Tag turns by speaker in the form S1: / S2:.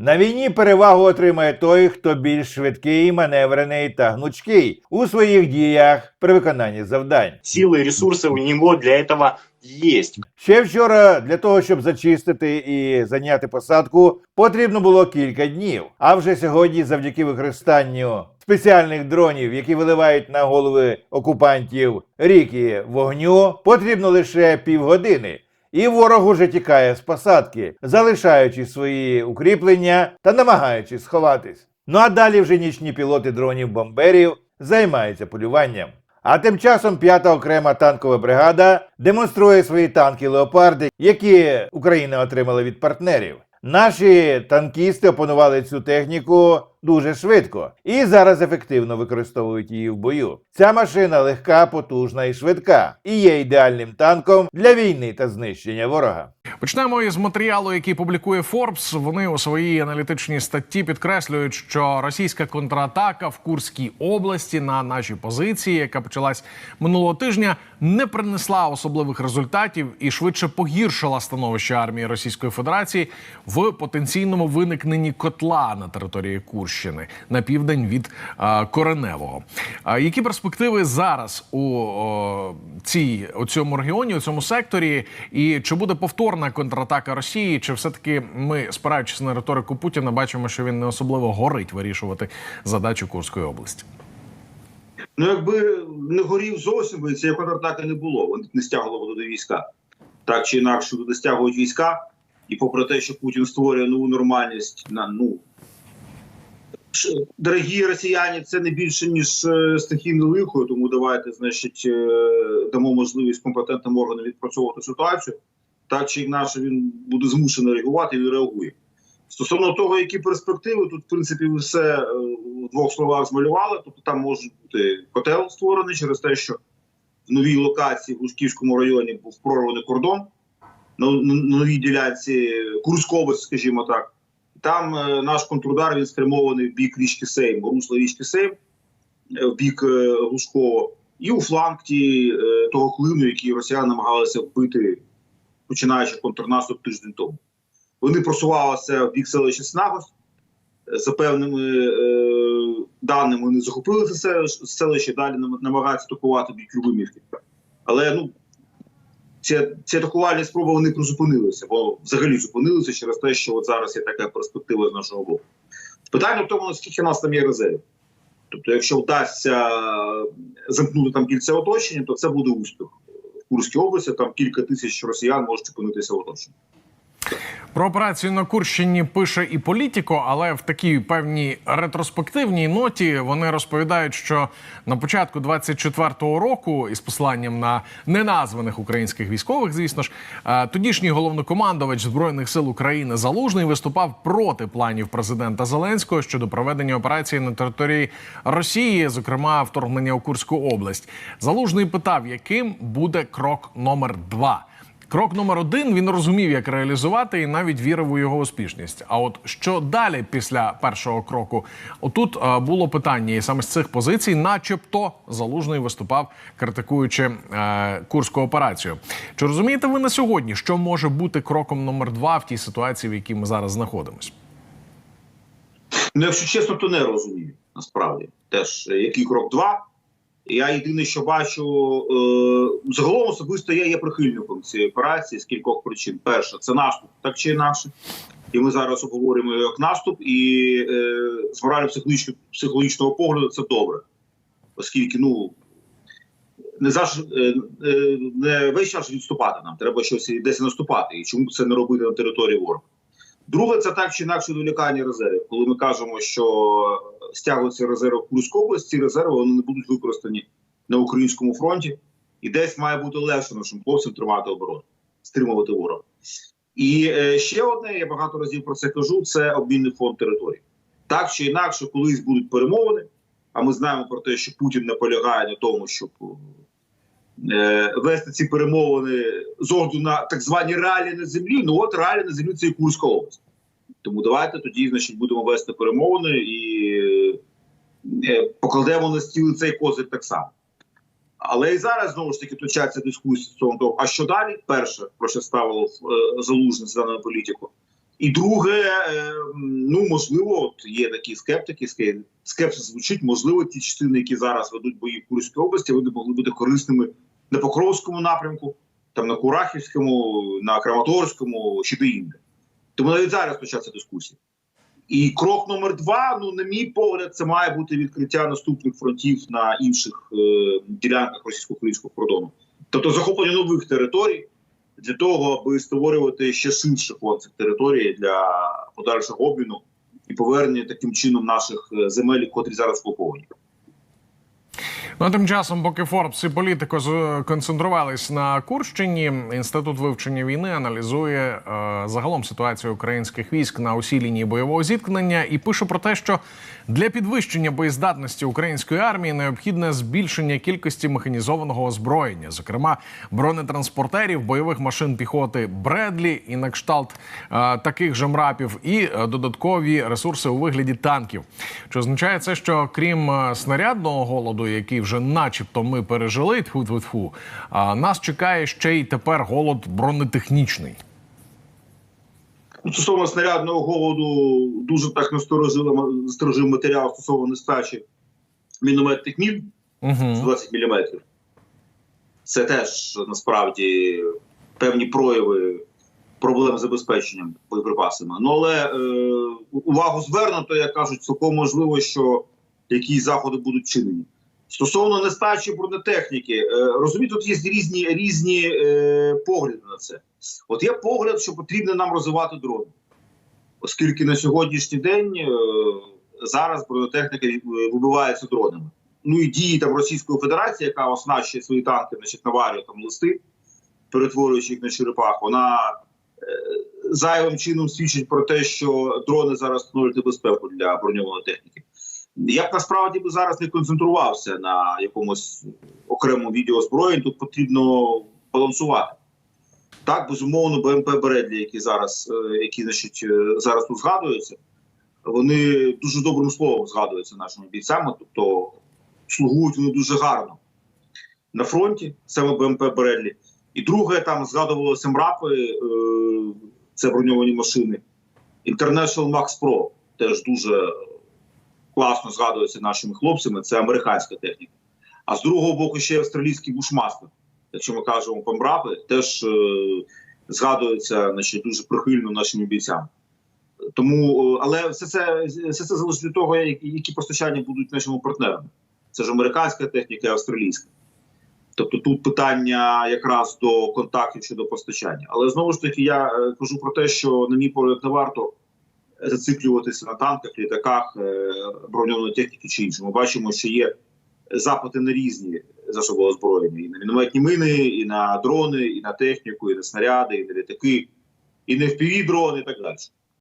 S1: На війні перевагу отримає той, хто більш швидкий, маневрений та гнучкий у своїх діях при виконанні завдань.
S2: Силы и ресурсы у него для этого есть.
S1: Ще вчора для того, щоб зачистити і зайняти посадку, потрібно було кілька днів. А вже сьогодні, завдяки використанню спеціальних дронів, які виливають на голови окупантів ріки вогню, потрібно лише півгодини. І ворог уже тікає з посадки, залишаючи свої укріплення та намагаючись сховатись. Ну а далі вже нічні пілоти дронів бомберів займаються полюванням. А тим часом п'ята окрема танкова бригада демонструє свої танки леопарди, які Україна отримала від партнерів. Наші танкісти опанували цю техніку дуже швидко і зараз ефективно використовують її в бою. Ця машина легка, потужна і швидка, і є ідеальним танком для війни та знищення ворога.
S3: Почнемо із матеріалу, який публікує Forbes. Вони у своїй аналітичній статті підкреслюють, що російська контратака в Курській області на наші позиції, яка почалась минулого тижня, не принесла особливих результатів і швидше погіршила становище армії Російської Федерації в потенційному виникненні котла на території Курщини на південь від Кореневого. Які перспективи зараз у цій у цьому регіоні, у цьому секторі, і чи буде повторна контратака Росії, чи все таки ми, спираючись на риторику Путіна, бачимо, що він не особливо горить вирішувати задачу Курської області?
S4: Ну, якби не горів зовсім, би цієї контратаки не було. Вони не стягували туди війська. Так чи інакше туди стягують війська, і попри те, що Путін створює нову нормальність на ну. Дорогі росіяни, це не більше ніж е, стихійне лихо, тому давайте, значить, е, дамо можливість компетентним органам відпрацьовувати ситуацію. Так чи інакше він буде змушений реагувати і реагує. Стосовно того, які перспективи, тут, в принципі, ви все е, в двох словах змалювали. Тобто там може бути котел створений через те, що в новій локації в Лужківському районі був прорваний кордон на, новій ділянці Курської скажімо так. Там е, наш контрудар він спрямований в бік річки Сейм, русло річки Сейм, е, в бік е, Лужкова, і у фланг ті, того клину, який росіяни намагалися вбити, починаючи контрнаступ тиждень тому. Вони просувалися в бік селища Снагость. За певними е, даними вони захопили це селище далі намагаються атакувати бік Любимівки. Але ну, ці, ці атакувальні спроби вони призупинилися, бо взагалі зупинилися через те, що от зараз є така перспектива з нашого боку. Питання в тому, наскільки у нас там є резерв. Тобто, якщо вдасться замкнути там кільце оточення, то це буде успіх. В Курській області там кілька тисяч росіян можуть опинитися в оточенні.
S3: Про операцію на Курщині пише і політико, але в такій певній ретроспективній ноті вони розповідають, що на початку 24-го року, із посиланням на неназваних українських військових, звісно ж, е, тодішній головнокомандувач збройних сил України Залужний виступав проти планів президента Зеленського щодо проведення операції на території Росії, зокрема вторгнення у Курську область. Залужний питав, яким буде крок номер два. Крок номер один він розумів, як реалізувати, і навіть вірив у його успішність. А от що далі після першого кроку? Отут е, було питання, і саме з цих позицій, начебто, залужний виступав, критикуючи е, курську операцію. Чи розумієте ви на сьогодні, що може бути кроком номер два в тій ситуації, в якій ми зараз знаходимося?
S4: Ну, якщо чесно, то не розумію насправді теж е, який крок два. Я єдине, що бачу е, загалом особисто я є прихильником цієї операції з кількох причин. Перше, це наступ, так чи інакше. І ми зараз обговорюємо як наступ, і е, з морально-психологічного психологічного погляду це добре, оскільки ну не завжди е, е, не весь час відступати нам. Треба щось десь наступати. І чому це не робити на території ворога? Друге, це так чи інакше відволікання резервів. Коли ми кажемо, що стягуються резерви в Курській області, ці резерви вони не будуть використані на українському фронті, і десь має бути легше нашим хлопцям тримати оборону, стримувати ворога. І е, ще одне, я багато разів про це кажу: це обмінний фонд територій. Так чи інакше, колись будуть перемовини. А ми знаємо про те, що Путін наполягає на тому, щоб вести ці перемовини з огляду на так звані реалії на землі. Ну от реалії на землі це і Курська область. Тому давайте тоді, значить, будемо вести перемовини і е, покладемо на стіл цей козир так само. Але і зараз знову ж таки точаться дискусії стосовно того, а що далі? Перше, про що ставило е, залужне за даною політику, І друге, е, ну можливо, от є такі скептики, скепсис звучить, можливо, ті частини, які зараз ведуть бої в Курській області, вони могли бути корисними на Покровському напрямку, там на Курахівському, на Краматорському чи де-інде. Тому навіть зараз почався дискусія. І крок номер два, ну, на мій погляд, це має бути відкриття наступних фронтів на інших е, ділянках російсько-українського кордону. Тобто захоплення нових територій для того, аби створювати ще ширший фонд цих територій для подальшого обміну і повернення таким чином наших е, земель, котрі зараз окуповані.
S3: Ну, а тим часом, поки Форбс і політико концентрувались на Курщині, інститут вивчення війни аналізує е, загалом ситуацію українських військ на усій лінії бойового зіткнення і пише про те, що для підвищення боєздатності української армії необхідне збільшення кількості механізованого озброєння, зокрема бронетранспортерів, бойових машин піхоти Бредлі і на кшталт е, таких же мрапів, і е, додаткові ресурси у вигляді танків. Чи означає це, що крім е, снарядного голоду, який вже начебто ми пережили, тьфу тьфу тьфу а нас чекає ще й тепер голод бронетехнічний.
S4: Стосовно снарядного голоду, дуже так насторожив, матеріал стосовно нестачі мінометних мін з
S3: Угу.
S4: 20 мм. Це теж насправді певні прояви проблем з забезпеченням боєприпасами. Ну але е, увагу звернуто, як кажуть, цілком можливо, що якісь заходи будуть вчинені. Стосовно нестачі бронетехніки, е, розумієте, тут є різні, різні е, погляди на це. От є погляд, що потрібно нам розвивати дрони, оскільки на сьогоднішній день е, зараз бронетехніка вибивається дронами. Ну і дії там Російської Федерації, яка оснащує свої танки, значить, наварює там листи, перетворюючи їх на черепах, вона зайвим чином свідчить про те, що дрони зараз становлять небезпеку для броньованої техніки. Я б насправді би зараз не концентрувався на якомусь окремому відеоозброєнні. Тут потрібно балансувати. Так, безумовно, БМП Бредлі, які зараз, е, які значить, е, зараз тут згадуються, вони дуже добрим словом згадуються нашими бійцями, тобто слугують вони дуже гарно на фронті, саме БМП Бредлі. І друге, там згадувалося МРАПи, е, це броньовані машини. International Max Pro теж дуже класно згадується нашими хлопцями, це американська техніка. А з другого боку, ще австралійський бушмастер, якщо ми кажемо про МРАПи, теж е, згадується значить, дуже прихильно нашими бійцями. Тому, е, але все це, все це залежить від того, які, які постачання будуть нашими партнерами. Це ж американська техніка і австралійська. Тобто тут питання якраз до контактів щодо постачання. Але знову ж таки, я е, кажу про те, що, на мій погляд, не варто зациклюватися на танках, літаках, е, броньованої техніки чи іншому. Бачимо, що є запити на різні засоби озброєння: і на мінометні мини, і на дрони, і на техніку, і на снаряди, і на літаки, і на впіві дрони, і так далі.